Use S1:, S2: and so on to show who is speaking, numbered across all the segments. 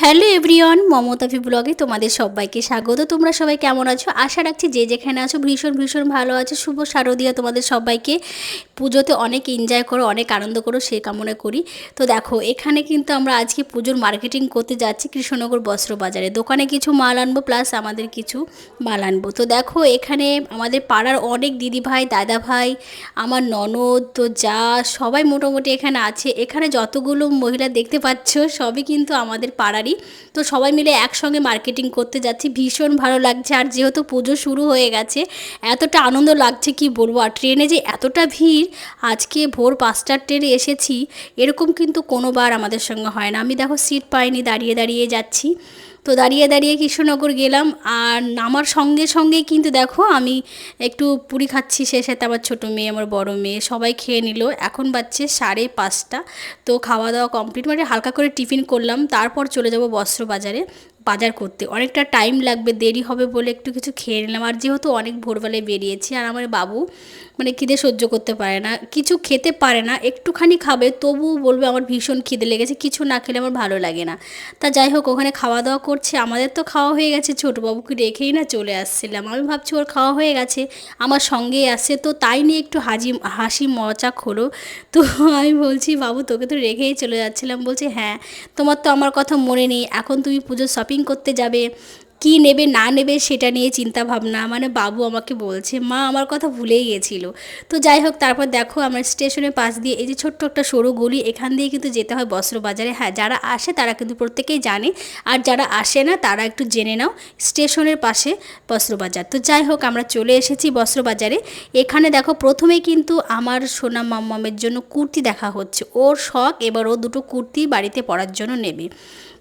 S1: Hello everyone, মমতাভি ব্লগে তোমাদের সবাইকে স্বাগত। তোমরা সবাই কেমন আছো? আশা রাখছি যে যেখানে আছো ভীষণ ভীষণ ভালো আছো। শুভ শারদীয়া তোমাদের সবাইকে। পুজোতে অনেক এনজয় করো, অনেক আনন্দ করো, সে কামনা করি। তো দেখো, এখানে কিন্তু আমরা আজকে পুজোর মার্কেটিং করতে যাচ্ছি কৃষ্ণনগর বস্ত্র বাজারে দোকানে কিছু মাল আনব প্লাস আমাদের কিছু মাল আনব। তো দেখো, এখানে আমাদের পাড়ার অনেক দিদি ভাই দাদা ভাই আমার ননদ, তো যা, সবাই মোটামুটি এখানে আছে। এখানে যতগুলো মহিলা দেখতে পাচ্ছ, সবই কিন্তু আমাদের পাড়ারই তো সবাই মিলে একসঙ্গে মার্কেটিং করতে যাচ্ছি। ভীষণ ভালো লাগছে। আর যেহেতু পুজো শুরু হয়ে গেছে, এতটা আনন্দ লাগছে, কি বলব? আর ট্রেনে যে এতটা ভিড়, আজকে ভোর পাঁচটার ট্রেনে এসেছি, এরকম কিন্তু কোনোবার আমাদের সঙ্গে হয় না। আমি দেখো সিট পাইনি, দাঁড়িয়ে দাঁড়িয়ে যাচ্ছি। তো দাঁড়িয়ে দাঁড়িয়ে কৃষ্ণনগর গেলাম আর নামার সঙ্গে সঙ্গে কিন্তু দেখো আমি একটু পুরি খাচ্ছি, সে সাথে আমার ছোটো মেয়ে, আমার বড় মেয়ে, সবাই খেয়ে নিল। এখন বাচ্চে সাড়ে পাঁচটা, তো খাওয়া দাওয়া কমপ্লিট মানে হালকা করে টিফিন করলাম, তারপর চলে যাব বস্ত্র বাজারে বাজার করতে। অনেকটা টাইম লাগবে, দেরি হবে বলে একটু কিছু খেয়ে নিলাম। আর যেহেতু অনেক ভোরবেলায় বেরিয়েছি, আর আমার বাবু মানে খিদে সহ্য করতে পারে না, কিছু খেতে পারে না, একটুখানি খাবে, তবুও বলবে আমার ভীষণ খিদে লেগেছে, কিছু না খেলে আমার ভালো লাগে না। তা যাই হোক, ওখানে খাওয়া দাওয়া করছে, আমাদের তো খাওয়া হয়ে গেছে ছোটো বাবুকে রেখেই না চলে আসছিলাম। আমি ভাবছি ওর খাওয়া হয়ে গেছে, আমার সঙ্গেই আসছে তো তাই নিয়ে একটু হাজি, হাসি মজাক হলো তো আমি বলছি, বাবু, তোকে তো রেখেই চলে যাচ্ছিলাম। বলছে হ্যাঁ তোমার তো আমার কথা মনে নেই, এখন তুমি পুজোর শপিং করতে যাবে, কি নেবে, না নেবে সেটা নিয়ে চিন্তা ভাবনা মানে বাবু আমাকে বলছে, মা, আমার কথা ভুলেই গেছিল। তো যাই হোক, তারপর দেখো আমার স্টেশনের পাশ দিয়ে এই যে ছোট্ট একটা সরু গলি, এখান দিয়ে কিন্তু যেতে হয় বস্ত্র বাজারে হ্যাঁ যারা আসে তারা কিন্তু প্রত্যেকেই জানে, আর যারা আসে না তারা একটু জেনে নাও স্টেশনের পাশে বস্ত্র বাজার তো যাই হোক, আমরা চলে এসেছি বস্ত্র বাজারে এখানে দেখো প্রথমেই কিন্তু আমার সোনা মাম্মামের জন্য কুর্তি দেখা হচ্ছে। ওর শখ, এবার ও দুটো কুর্তি বাড়িতে পরার জন্য নেবে।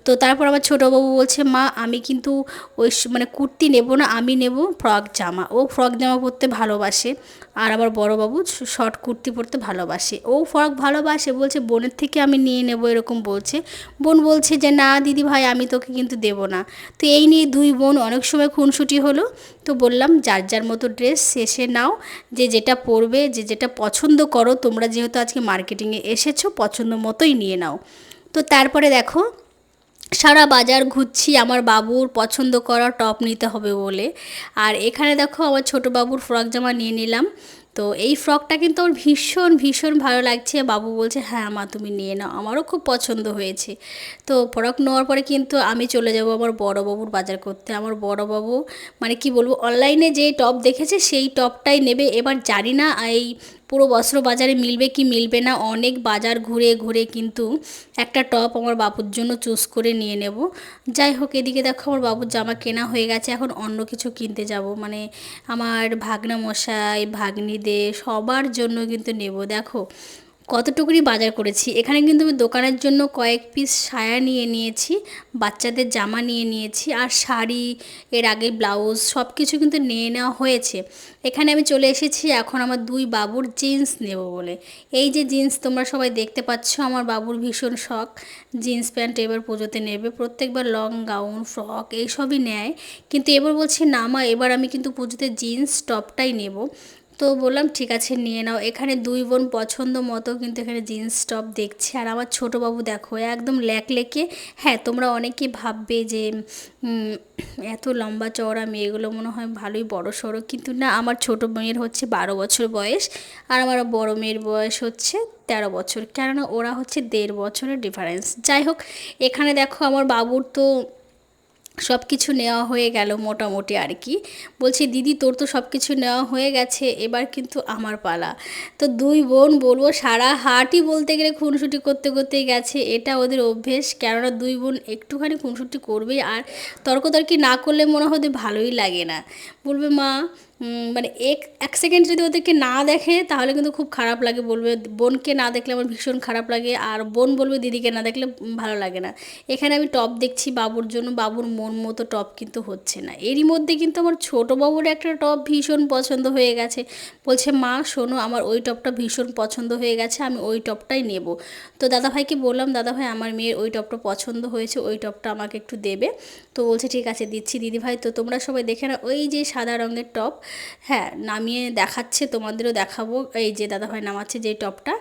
S1: তো তারপর আমার ছোটো বাবু বলছে, মা, আমি কিন্তু ওই মানে কুর্তি নেব না, আমি নেব ফ্রক জামা। ও ফ্রক জামা পরতে ভালোবাসে আর আমার বড় বাবু শর্ট কুর্তি পরতে ভালোবাসে। ও ফ্রক ভালোবাসে, বলছে, বোনের থেকে আমি নিয়ে নেব, এরকম বলছে। বোন বলছে যে, না দিদি ভাই, আমি তোকে কিন্তু দেব না। তো এই নিয়ে দুই বোন অনেক সময় খুনসুটি হলো। তো বললাম, যার যার মতো ড্রেস শেষে নাও, যে যেটা পরবে, যে যেটা পছন্দ করো, তোমরা যেহেতু আজকে মার্কেটিংয়ে এসেছ, পছন্দ মতোই নিয়ে নাও। তো তারপরে দেখো সারা বাজার ঘুরছি, আমার বাবুর পছন্দ করা টপ নিতে হবে বলে। আর এখানে দেখো আমার ছোটো বাবুর ফ্রক জামা নিয়ে নিলাম। তো এই ফ্রকটা কিন্তু আমার ভীষণ ভীষণ ভালো লাগছে। বাবু বলছে হ্যাঁ মা, তুমি নিয়ে নাও। আমারও খুব পছন্দ হয়েছে। তো ফ্রক নেওয়ার পরে কিন্তু আমি চলে যাব আমার বড় বাবুর বাজার করতে। আমার বড় বাবু মানে কি বলব, অনলাইনে যে টপ দেখেছে, সেই টপটাই নেবে। এবার জানি না, এই পুরো বস্ত্র বাজারে মিলবে কি মিলবে না, অনেক বাজার ঘুরে ঘুরে কিন্তু একটা টপ আমার বাবুর জন্য চুজ করে নিয়ে নেব। যাই হোক, এদিকে দেখো আমার বাবুর জামা কেনা হয়ে গেছে, এখন অন্য কিছু কিনতে যাব। মানে আমার ভাগনা মশাই, ভাগ্নিদের সবার জন্য কিন্তু নেব। দেখো কতটুকুনি বাজার করেছি? এখানে কিন্তু আমি দোকানের জন্য কয়েক পিস সায়া নিয়ে নিয়েছি, বাচ্চাদের জামা নিয়ে নিয়েছি, আর শাড়ি, এর আগে ব্লাউজ সব কিছু কিন্তু নিয়ে নেওয়া হয়েছে। এখানে আমি চলে এসেছি, এখন আমার দুই বাবুর জিন্স নেব বলে। এই যে জিন্স তোমরা সবাই দেখতে পাচ্ছ, আমার বাবুর ভীষণ শখ। জিন্স প্যান্ট এবার পুজোতে নেবে, প্রত্যেকবার লং গাউন ফ্রক এইসবই নেয়। কিন্তু এবার বলছি, না মা, এবার আমি কিন্তু পুজোতে জিন্স টপটাই নেব। তো বললাম, ঠিক আছে, নিয়ে নাও। এখানে দুই বোন পছন্দ মতো কিন্তু এখানে জিন্স টপ দেখছি। আর আমার ছোটো বাবু দেখো, একদম ল্যাক লেকে। হ্যাঁ তোমরা অনেকেই ভাববে যে এত লম্বা চওড়া মেয়েগুলো মনে হয় ভালোই বড় সড়ো। কিন্তু না, আমার ছোটো মেয়ের হচ্ছে বারো বছর বয়স আর আমার বড় মেয়ের বয়স হচ্ছে তেরো বছর। কেননা ওরা হচ্ছে দেড় বছরের ডিফারেন্স যাই হোক, এখানে দেখো আমার বাবুর তো সব কিছু নেওয়া হয়ে গেল মোটামুটি আর কি। বলছি, দিদি, তোর তো সব কিছু নেওয়া হয়ে গেছে, এবার কিন্তু আমার পালা। তো দুই বোন, বলব, সারা হাটই বলতে গেলে খুনসুটি করতে করতে গেছে। এটা ওদের অভ্যেস, কেননা দুই বোন একটুখানি খুনসুটি করবেই, আর তর্কতর্কি না করলে মনে হয় ভালোই লাগে না। বলবে, মা মানে এক এক সেকেন্ড যদি ওদেরকে না দেখে, তাহলে কিন্তু খুব খারাপ লাগে বলবে। বোনকে না দেখলে আমার ভীষণ খারাপ লাগে, আর বোন বলবে দিদিকে না দেখলে ভালো লাগে না। এখানে আমি টপ দেখছি বাবুর জন্য, বাবুর মন মতো টপ কিন্তু হচ্ছে না। এরই মধ্যে কিন্তু আমার ছোটো বাবুর একটা টপ ভীষণ পছন্দ হয়ে গেছে। বলছে, মা, শোনো, আমার ওই টপটা ভীষণ পছন্দ হয়ে গেছে, আমি ওই টপটাই নেব। তো দাদাভাইকে বললাম, দাদাভাই, আমার মেয়ের ওই টপটা পছন্দ হয়েছে, ওই টপটা আমাকে একটু দেবে। তো বলছে, ঠিক আছে, দিচ্ছি। দিদিভাই, তো তোমরা সবাই দেখে না ওই যে সাদা রঙের টপ হ্যাঁ নামিয়ে দেখাচ্ছে, তোমাদেরও দেখাবো। এই যে দাদাভাই নামাচ্ছে যে টপটা,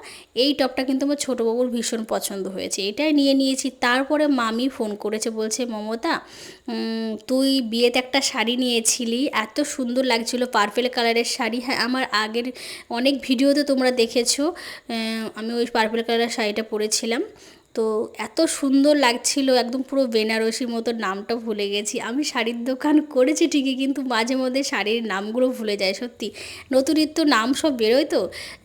S1: এই টপটা কিন্তু আমার ছোটো বাবুর ভীষণ পছন্দ হয়েছে। এটাই নিয়ে নিয়েছি। তারপরে মামি ফোন করেছে, বলছে, মমতা তুই বিয়েতে একটা শাড়ি নিয়েছিলি, এত সুন্দর লাগছিল, পার্পেল কালারের শাড়ি। হ্যাঁ আমার আগের অনেক ভিডিওতে তোমরা দেখেছ আমি ওই পার্পেল কালারের শাড়িটা পরেছিলাম। তো এত সুন্দর লাগছিল, একদম পুরো বেনারসির মতো নামটা ভুলে গেছি। আমি শাড়ির দোকান করেছি ঠিকই, কিন্তু মাঝে মধ্যে শাড়ির নামগুলো ভুলে যায় সত্যি। নতুন নিত্য নাম সব বেরোয় তো?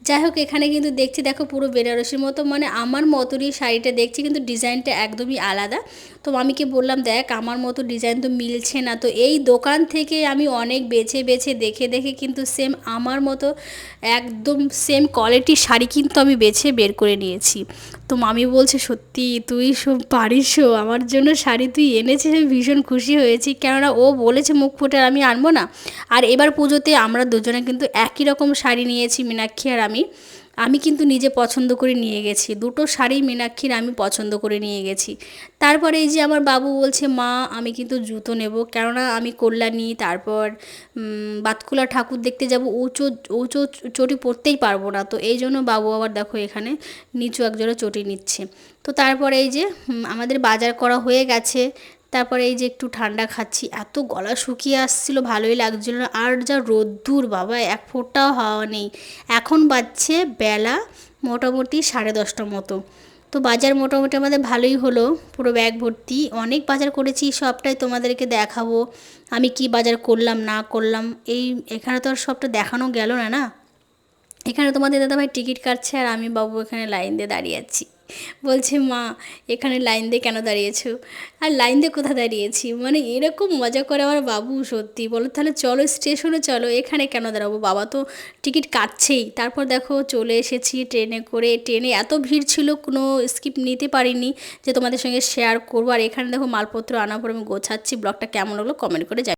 S1: যাই হোক, এখানে কিন্তু দেখছি, দেখো পুরো বেনারসির মতো মানে আমার মতনই শাড়িটা দেখছি, কিন্তু ডিজাইনটা একদমই আলাদা। তো মামিকে বললাম, দেখ, আমার মতো ডিজাইন তো মিলছে না। তো এই দোকান থেকে আমি অনেক বেছে বেছে, দেখে দেখে কিন্তু সেম আমার মতো, একদম সেম কোয়ালিটির শাড়ি কিন্তু আমি বেছে বের করে নিয়েছি। তো মামি বলছে, সত্যি, তুই সব পারিস আমার জন্য শাড়ি তুই এনেছিস, আমি ভীষণ খুশি হয়েছি। কেননা ও বলেছে মুখ ফুটে আমি আনব না। আর এবার পুজোতে আমরা দুজনে কিন্তু একই রকম শাড়ি নিয়েছি, মীনাক্ষী আর আমি। আমি কিন্তু নিজে পছন্দ করে নিয়ে গেছি। দুটো শাড়ি মীনাক্ষীর আমি পছন্দ করে নিয়ে গেছি। তারপরে এই যে আমার বাবু বলছে, মা, আমি কিন্তু জুতো নেব। কেননা আমি কল্যাণী, তারপর বাতকুলা ঠাকুর দেখতে যাব। উঁচু উঁচু চটি পরতেই পারব না। তো এই জন্য বাবু আবার দেখো এখানে নিচু একজোড়া চটি নিচ্ছে। তো তারপরে এই যে আমাদের বাজার করা হয়ে গেছে। তারপরে এই যে একটু ঠান্ডা খাচ্ছি, এত গলা শুকিয়ে আসছিল, ভালোই লাগছিল না। আর যা রোদ্দুর, বাবা, এক ফোঁটাও হাওয়া নেই। এখন বাজছে বেলা মোটামুটি সাড়ে দশটার মতো। তো বাজার মোটামুটি আমাদের ভালোই হলো, পুরো ব্যাগ ভর্তি। অনেক বাজার করেছি, সবটাই তোমাদেরকে দেখাবো। আমি কি বাজার করলাম, না করলাম, এই এখানে তো আর সবটা দেখানো গেল না না? এখানে তোমাদের দাদাভাই টিকিট কাটছে আর আমি বাবু এখানে লাইন দিয়ে দাঁড়িয়ে আছি। বলছে, মা, এখানে লাইন দিয়ে কেন দাঁড়িয়েছো? আর লাইন দিয়ে কোথায় দাঁড়িয়েছি? মানে এরকম মজা করে আমার বাবু, সত্যি। বলো তাহলে চলো, স্টেশনে চলো, এখানে কেন দাঁড়াবো? বাবা তো টিকিট কাটছেই। তারপর দেখো, চলে এসেছি ট্রেনে করে। ট্রেনে এত ভিড় ছিল, কোনো স্কিপ নিতে পারিনি যে তোমাদের সঙ্গে শেয়ার করব। আর এখানে দেখো, মালপত্র আনার পর আমি গোছাচ্ছি। ব্লগটা কেমন হলো কমেন্ট করে